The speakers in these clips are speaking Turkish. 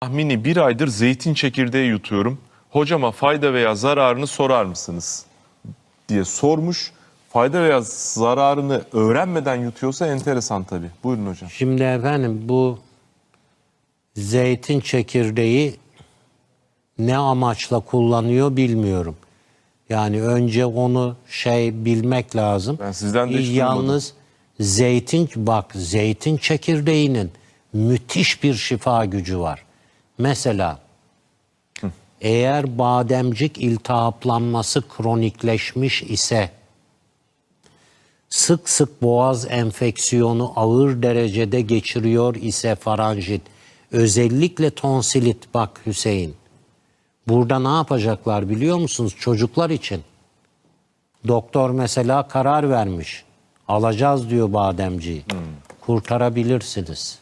Tahmini bir aydır zeytin çekirdeği yutuyorum. Hocama fayda veya zararını sorar mısınız? diye sormuş. Fayda veya zararını öğrenmeden yutuyorsa enteresan tabii. Buyurun hocam. Şimdi efendim bu zeytin çekirdeği ne amaçla kullanıyor bilmiyorum. Yani önce onu şey bilmek lazım. Ben sizden de hiç Yalnız zeytin bak zeytin çekirdeğinin müthiş bir şifa gücü var. Mesela eğer bademcik iltihaplanması kronikleşmiş ise sık sık boğaz enfeksiyonu ağır derecede geçiriyor ise faranjit, özellikle tonsilit bak Hüseyin. Burada ne yapacaklar biliyor musunuz? Çocuklar için. Doktor mesela karar vermiş. Alacağız diyor bademciyi. Kurtarabilirsiniz.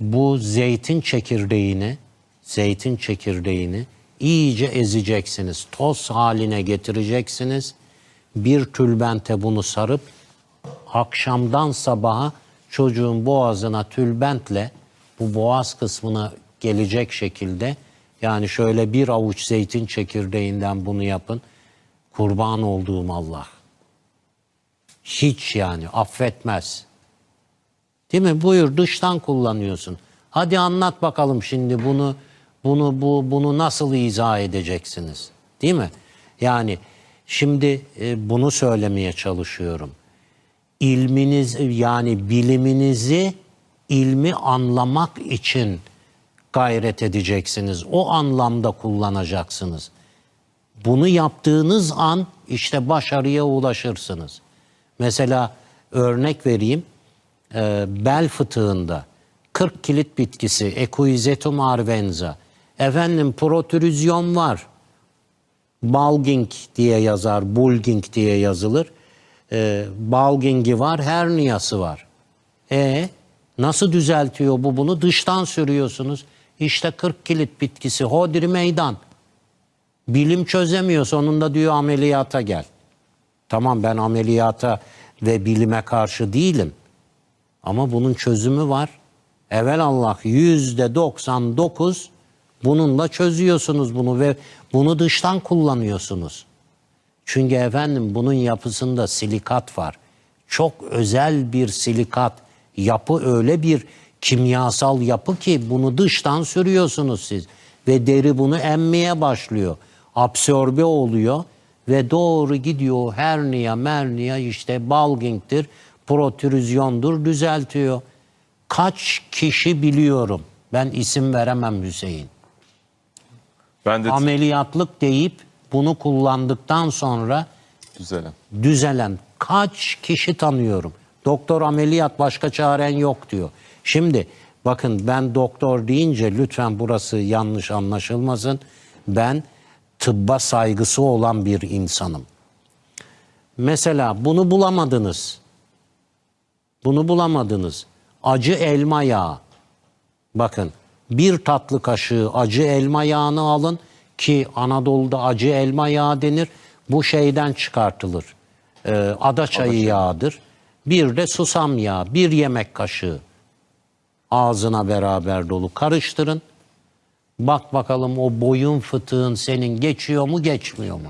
Bu zeytin çekirdeğini, zeytin çekirdeğini iyice ezeceksiniz. Toz haline getireceksiniz. Bir tülbente bunu sarıp akşamdan sabaha çocuğun boğazına tülbentle bu boğaz kısmına gelecek şekilde yani şöyle bir avuç zeytin çekirdeğinden bunu yapın. Kurban olduğum Allah. Hiç yani affetmez. Değil mi? Buyur dıştan kullanıyorsun. Hadi anlat bakalım şimdi bunu bunu bu bunu nasıl izah edeceksiniz? Değil mi? Yani şimdi e, bunu söylemeye çalışıyorum. İlminiz yani biliminizi ilmi anlamak için gayret edeceksiniz. O anlamda kullanacaksınız. Bunu yaptığınız an işte başarıya ulaşırsınız. Mesela örnek vereyim. Ee, bel fıtığında 40 kilit bitkisi Equisetum arvenza. Efendim protürüzyon var. Bulging diye yazar, bulging diye yazılır. Ee, bulgingi var, herniyası var. E nasıl düzeltiyor bu bunu? Dıştan sürüyorsunuz. İşte 40 kilit bitkisi hodri meydan. Bilim çözemiyor sonunda diyor ameliyata gel. Tamam ben ameliyata ve bilime karşı değilim. Ama bunun çözümü var. Evel Allah yüzde 99 bununla çözüyorsunuz bunu ve bunu dıştan kullanıyorsunuz. Çünkü efendim bunun yapısında silikat var. Çok özel bir silikat yapı öyle bir kimyasal yapı ki bunu dıştan sürüyorsunuz siz. Ve deri bunu emmeye başlıyor. Absorbe oluyor ve doğru gidiyor hernia mernia işte bulging'tir, protürüzyondur düzeltiyor. Kaç kişi biliyorum. Ben isim veremem Hüseyin Ben de ameliyatlık deyip bunu kullandıktan sonra düzelen. düzelen kaç kişi tanıyorum. Doktor ameliyat başka çaren yok diyor. Şimdi bakın ben doktor deyince lütfen burası yanlış anlaşılmasın. Ben tıbba saygısı olan bir insanım. Mesela bunu bulamadınız. Bunu bulamadınız. Acı elma yağı. Bakın bir tatlı kaşığı acı elma yağını alın ki Anadolu'da acı elma yağı denir. Bu şeyden çıkartılır. Ee, ada çayı yağıdır. Bir de susam yağı. Bir yemek kaşığı. Ağzına beraber dolu. Karıştırın. Bak bakalım o boyun fıtığın senin geçiyor mu geçmiyor mu?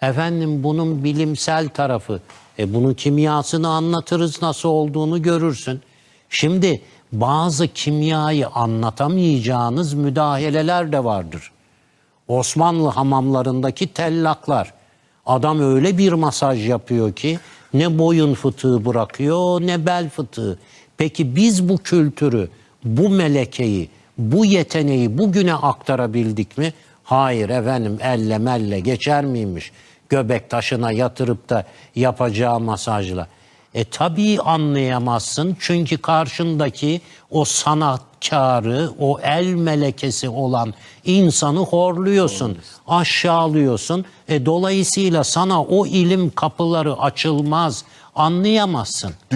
Efendim bunun bilimsel tarafı. E bunun kimyasını anlatırız nasıl olduğunu görürsün. Şimdi bazı kimyayı anlatamayacağınız müdahaleler de vardır. Osmanlı hamamlarındaki tellaklar. Adam öyle bir masaj yapıyor ki ne boyun fıtığı bırakıyor ne bel fıtığı. Peki biz bu kültürü, bu melekeyi, bu yeteneği bugüne aktarabildik mi? Hayır efendim elle melle geçer miymiş? Göbek taşına yatırıp da yapacağı masajla. E tabii anlayamazsın çünkü karşındaki o sanatkarı, o el melekesi olan insanı horluyorsun, aşağılıyorsun. E dolayısıyla sana o ilim kapıları açılmaz, anlayamazsın.